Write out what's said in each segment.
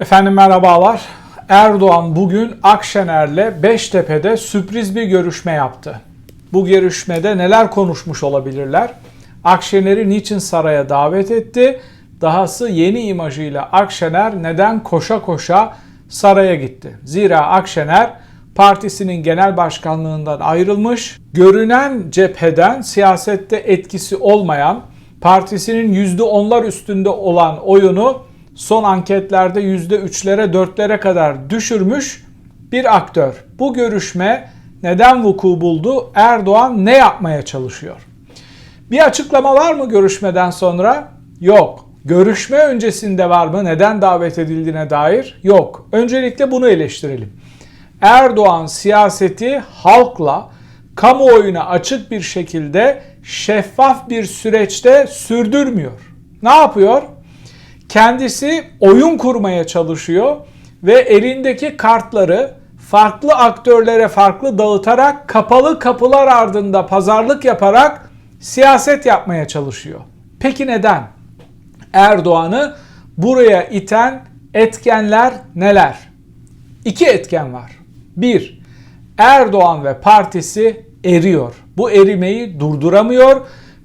Efendim merhabalar. Erdoğan bugün Akşener'le Beştepe'de sürpriz bir görüşme yaptı. Bu görüşmede neler konuşmuş olabilirler? Akşener'i niçin saraya davet etti? Dahası yeni imajıyla Akşener neden koşa koşa saraya gitti? Zira Akşener partisinin genel başkanlığından ayrılmış, görünen cepheden siyasette etkisi olmayan, partisinin %10'lar üstünde olan oyunu son anketlerde %3'lere 4'lere kadar düşürmüş bir aktör. Bu görüşme neden vuku buldu? Erdoğan ne yapmaya çalışıyor? Bir açıklama var mı görüşmeden sonra? Yok. Görüşme öncesinde var mı? Neden davet edildiğine dair? Yok. Öncelikle bunu eleştirelim. Erdoğan siyaseti halkla kamuoyuna açık bir şekilde şeffaf bir süreçte sürdürmüyor. Ne yapıyor? Kendisi oyun kurmaya çalışıyor ve elindeki kartları farklı aktörlere farklı dağıtarak kapalı kapılar ardında pazarlık yaparak siyaset yapmaya çalışıyor. Peki neden? Erdoğan'ı buraya iten etkenler neler? İki etken var. Bir, Erdoğan ve partisi eriyor. Bu erimeyi durduramıyor.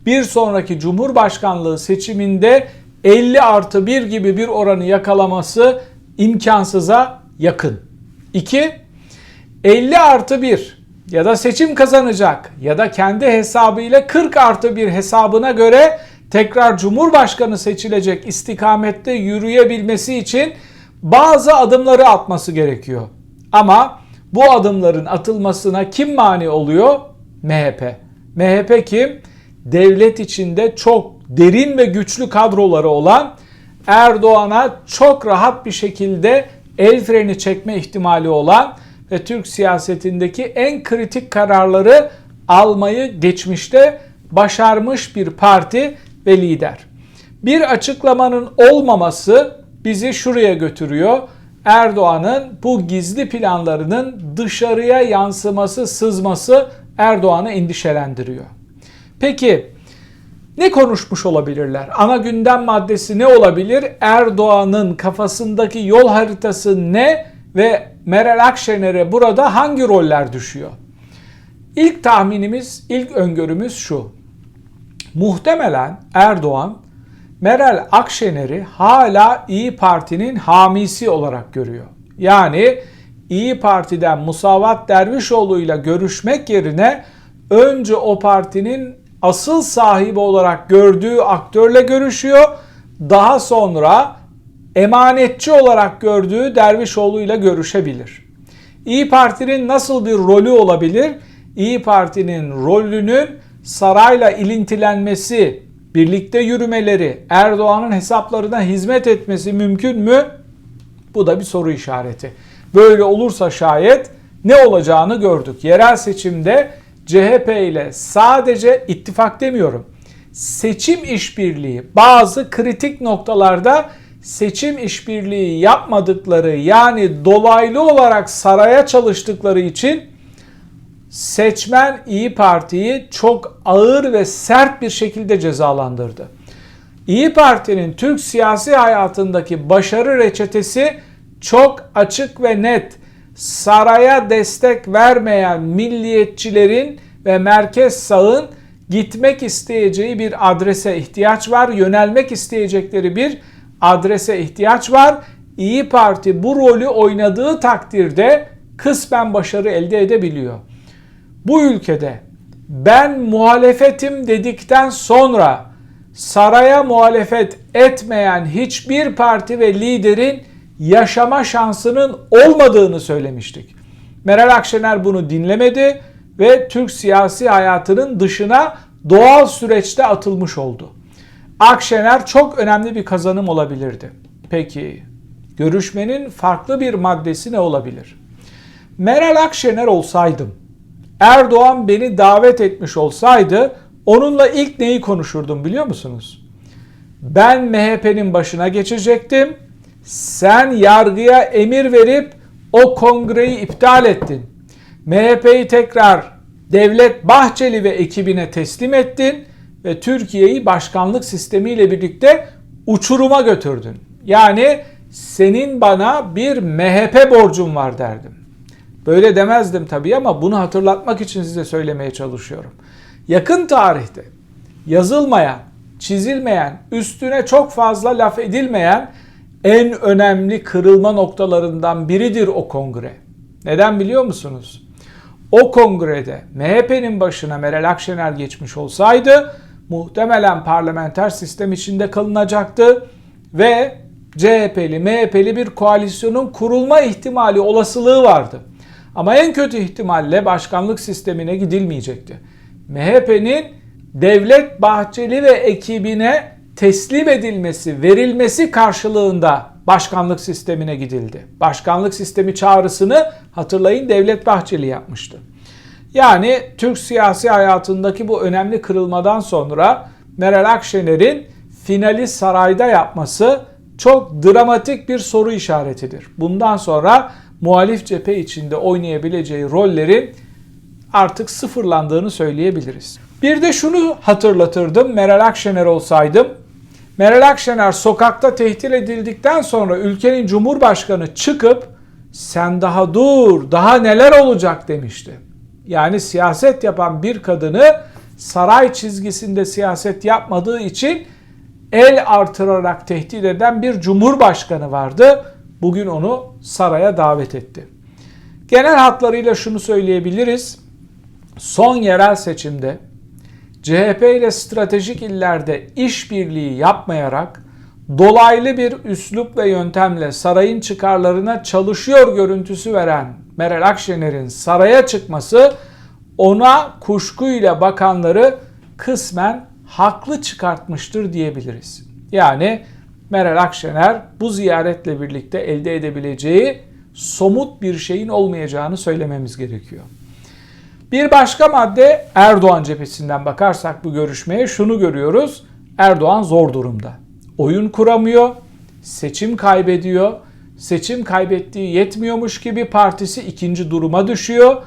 Bir sonraki Cumhurbaşkanlığı seçiminde 50 artı 1 gibi bir oranı yakalaması imkansıza yakın. 2. 50 artı 1 ya da seçim kazanacak ya da kendi hesabıyla 40 artı 1 hesabına göre tekrar Cumhurbaşkanı seçilecek istikamette yürüyebilmesi için bazı adımları atması gerekiyor. Ama bu adımların atılmasına kim mani oluyor? MHP. MHP kim? Devlet içinde çok derin ve güçlü kadroları olan Erdoğan'a çok rahat bir şekilde el freni çekme ihtimali olan ve Türk siyasetindeki en kritik kararları almayı geçmişte başarmış bir parti ve lider. Bir açıklamanın olmaması bizi şuraya götürüyor. Erdoğan'ın bu gizli planlarının dışarıya yansıması, sızması Erdoğan'ı endişelendiriyor. Peki ne konuşmuş olabilirler? Ana gündem maddesi ne olabilir? Erdoğan'ın kafasındaki yol haritası ne ve Meral Akşener'e burada hangi roller düşüyor? İlk tahminimiz, ilk öngörümüz şu. Muhtemelen Erdoğan Meral Akşener'i hala İyi Parti'nin hamisi olarak görüyor. Yani İyi Parti'den Musavat Dervişoğlu ile görüşmek yerine önce o partinin asıl sahibi olarak gördüğü aktörle görüşüyor. Daha sonra emanetçi olarak gördüğü Dervişoğlu ile görüşebilir. İyi Parti'nin nasıl bir rolü olabilir? İyi Parti'nin rolünün sarayla ilintilenmesi, birlikte yürümeleri, Erdoğan'ın hesaplarına hizmet etmesi mümkün mü? Bu da bir soru işareti. Böyle olursa şayet ne olacağını gördük. Yerel seçimde CHP ile sadece ittifak demiyorum. Seçim işbirliği bazı kritik noktalarda seçim işbirliği yapmadıkları yani dolaylı olarak saraya çalıştıkları için seçmen İyi Parti'yi çok ağır ve sert bir şekilde cezalandırdı. İyi Parti'nin Türk siyasi hayatındaki başarı reçetesi çok açık ve net. Saraya destek vermeyen milliyetçilerin ve merkez sağın gitmek isteyeceği bir adrese ihtiyaç var. Yönelmek isteyecekleri bir adrese ihtiyaç var. İyi Parti bu rolü oynadığı takdirde kısmen başarı elde edebiliyor. Bu ülkede ben muhalefetim dedikten sonra saraya muhalefet etmeyen hiçbir parti ve liderin yaşama şansının olmadığını söylemiştik. Meral Akşener bunu dinlemedi ve Türk siyasi hayatının dışına doğal süreçte atılmış oldu. Akşener çok önemli bir kazanım olabilirdi. Peki görüşmenin farklı bir maddesi ne olabilir? Meral Akşener olsaydım, Erdoğan beni davet etmiş olsaydı onunla ilk neyi konuşurdum biliyor musunuz? Ben MHP'nin başına geçecektim. Sen yargıya emir verip o kongreyi iptal ettin. MHP'yi tekrar Devlet Bahçeli ve ekibine teslim ettin ve Türkiye'yi başkanlık sistemiyle birlikte uçuruma götürdün. Yani senin bana bir MHP borcun var derdim. Böyle demezdim tabii ama bunu hatırlatmak için size söylemeye çalışıyorum. Yakın tarihte yazılmayan, çizilmeyen, üstüne çok fazla laf edilmeyen en önemli kırılma noktalarından biridir o kongre. Neden biliyor musunuz? O kongrede MHP'nin başına Meral Akşener geçmiş olsaydı muhtemelen parlamenter sistem içinde kalınacaktı ve CHP'li, MHP'li bir koalisyonun kurulma ihtimali, olasılığı vardı. Ama en kötü ihtimalle başkanlık sistemine gidilmeyecekti. MHP'nin Devlet Bahçeli ve ekibine teslim edilmesi, verilmesi karşılığında başkanlık sistemine gidildi. Başkanlık sistemi çağrısını hatırlayın Devlet Bahçeli yapmıştı. Yani Türk siyasi hayatındaki bu önemli kırılmadan sonra Meral Akşener'in finali sarayda yapması çok dramatik bir soru işaretidir. Bundan sonra muhalif cephe içinde oynayabileceği rollerin artık sıfırlandığını söyleyebiliriz. Bir de şunu hatırlatırdım Meral Akşener olsaydım. Meral Akşener sokakta tehdit edildikten sonra ülkenin cumhurbaşkanı çıkıp sen daha dur daha neler olacak demişti. Yani siyaset yapan bir kadını saray çizgisinde siyaset yapmadığı için el artırarak tehdit eden bir cumhurbaşkanı vardı. Bugün onu saraya davet etti. Genel hatlarıyla şunu söyleyebiliriz. Son yerel seçimde CHP ile stratejik illerde işbirliği yapmayarak dolaylı bir üslup ve yöntemle sarayın çıkarlarına çalışıyor görüntüsü veren Meral Akşener'in saraya çıkması ona kuşkuyla bakanları kısmen haklı çıkartmıştır diyebiliriz. Yani Meral Akşener bu ziyaretle birlikte elde edebileceği somut bir şeyin olmayacağını söylememiz gerekiyor. Bir başka madde Erdoğan cephesinden bakarsak bu görüşmeye şunu görüyoruz. Erdoğan zor durumda. Oyun kuramıyor, seçim kaybediyor. Seçim kaybettiği yetmiyormuş gibi partisi ikinci duruma düşüyor.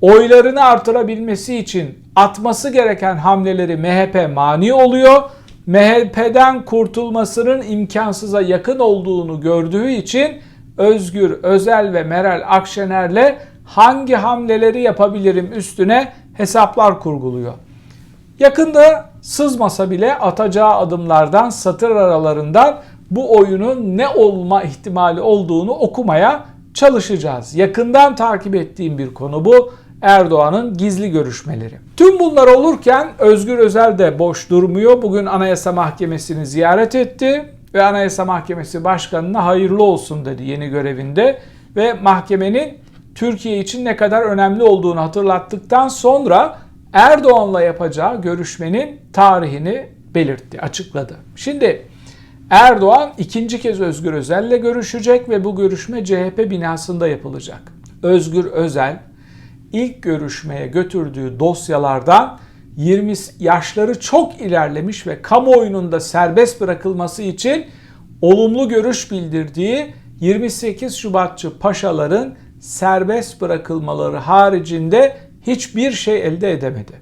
Oylarını artırabilmesi için atması gereken hamleleri MHP mani oluyor. MHP'den kurtulmasının imkansıza yakın olduğunu gördüğü için Özgür Özel ve Meral Akşener'le hangi hamleleri yapabilirim üstüne hesaplar kurguluyor. Yakında sızmasa bile atacağı adımlardan satır aralarından bu oyunun ne olma ihtimali olduğunu okumaya çalışacağız. Yakından takip ettiğim bir konu bu. Erdoğan'ın gizli görüşmeleri. Tüm bunlar olurken Özgür Özel de boş durmuyor. Bugün Anayasa Mahkemesi'ni ziyaret etti ve Anayasa Mahkemesi Başkanı'na hayırlı olsun dedi yeni görevinde ve mahkemenin Türkiye için ne kadar önemli olduğunu hatırlattıktan sonra Erdoğan'la yapacağı görüşmenin tarihini belirtti, açıkladı. Şimdi Erdoğan ikinci kez Özgür Özel'le görüşecek ve bu görüşme CHP binasında yapılacak. Özgür Özel ilk görüşmeye götürdüğü dosyalardan 20 yaşları çok ilerlemiş ve kamuoyunun da serbest bırakılması için olumlu görüş bildirdiği 28 Şubatçı paşaların serbest bırakılmaları haricinde hiçbir şey elde edemedi.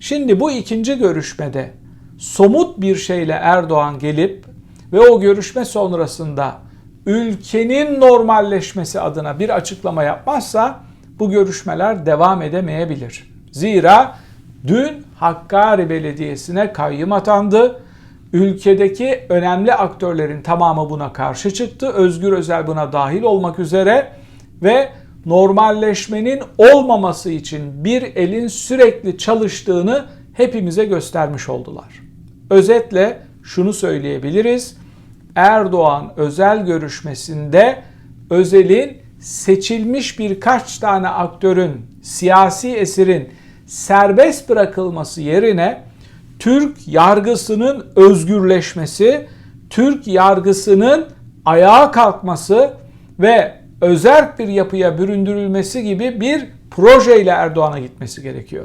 Şimdi bu ikinci görüşmede somut bir şeyle Erdoğan gelip ve o görüşme sonrasında ülkenin normalleşmesi adına bir açıklama yapmazsa bu görüşmeler devam edemeyebilir. Zira dün Hakkari Belediyesi'ne kayyım atandı. Ülkedeki önemli aktörlerin tamamı buna karşı çıktı. Özgür Özel buna dahil olmak üzere ve normalleşmenin olmaması için bir elin sürekli çalıştığını hepimize göstermiş oldular. Özetle şunu söyleyebiliriz. Erdoğan özel görüşmesinde Özel'in seçilmiş birkaç tane aktörün, siyasi esirin serbest bırakılması yerine Türk yargısının özgürleşmesi, Türk yargısının ayağa kalkması ve özerk bir yapıya büründürülmesi gibi bir projeyle Erdoğan'a gitmesi gerekiyor.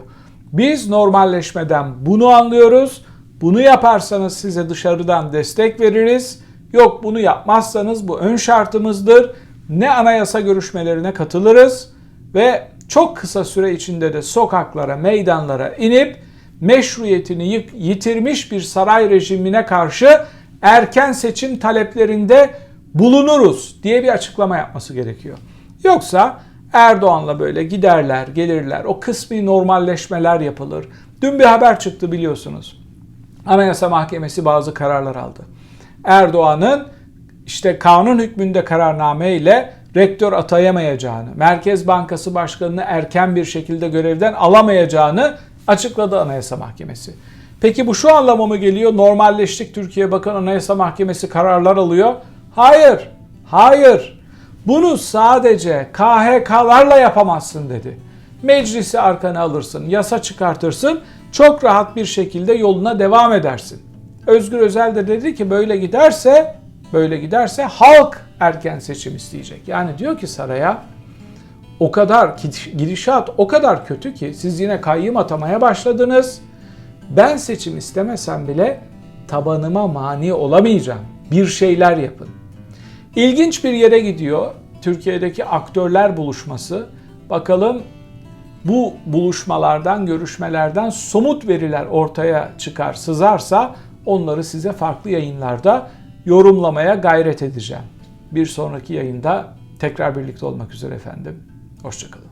Biz normalleşmeden bunu anlıyoruz. Bunu yaparsanız size dışarıdan destek veririz. Yok bunu yapmazsanız bu ön şartımızdır. Ne anayasa görüşmelerine katılırız ve çok kısa süre içinde de sokaklara, meydanlara inip meşruiyetini yitirmiş bir saray rejimine karşı erken seçim taleplerinde bulunuruz diye bir açıklama yapması gerekiyor. Yoksa Erdoğan'la böyle giderler, gelirler, o kısmi normalleşmeler yapılır. Dün bir haber çıktı biliyorsunuz. Anayasa Mahkemesi bazı kararlar aldı. Erdoğan'ın işte kanun hükmünde kararname ile rektör atayamayacağını, Merkez Bankası Başkanı'nı erken bir şekilde görevden alamayacağını açıkladı Anayasa Mahkemesi. Peki bu şu anlama mı geliyor? Normalleştik Türkiye Bakın Anayasa Mahkemesi kararlar alıyor. Hayır, hayır. Bunu sadece KHK'larla yapamazsın dedi. Meclisi arkana alırsın, yasa çıkartırsın, çok rahat bir şekilde yoluna devam edersin. Özgür Özel de dedi ki böyle giderse, böyle giderse halk erken seçim isteyecek. Yani diyor ki saraya o kadar gidişat o kadar kötü ki siz yine kayyım atamaya başladınız. Ben seçim istemesem bile tabanıma mani olamayacağım. Bir şeyler yapın. İlginç bir yere gidiyor. Türkiye'deki aktörler buluşması. Bakalım bu buluşmalardan, görüşmelerden somut veriler ortaya çıkar, sızarsa onları size farklı yayınlarda yorumlamaya gayret edeceğim. Bir sonraki yayında tekrar birlikte olmak üzere efendim. Hoşçakalın.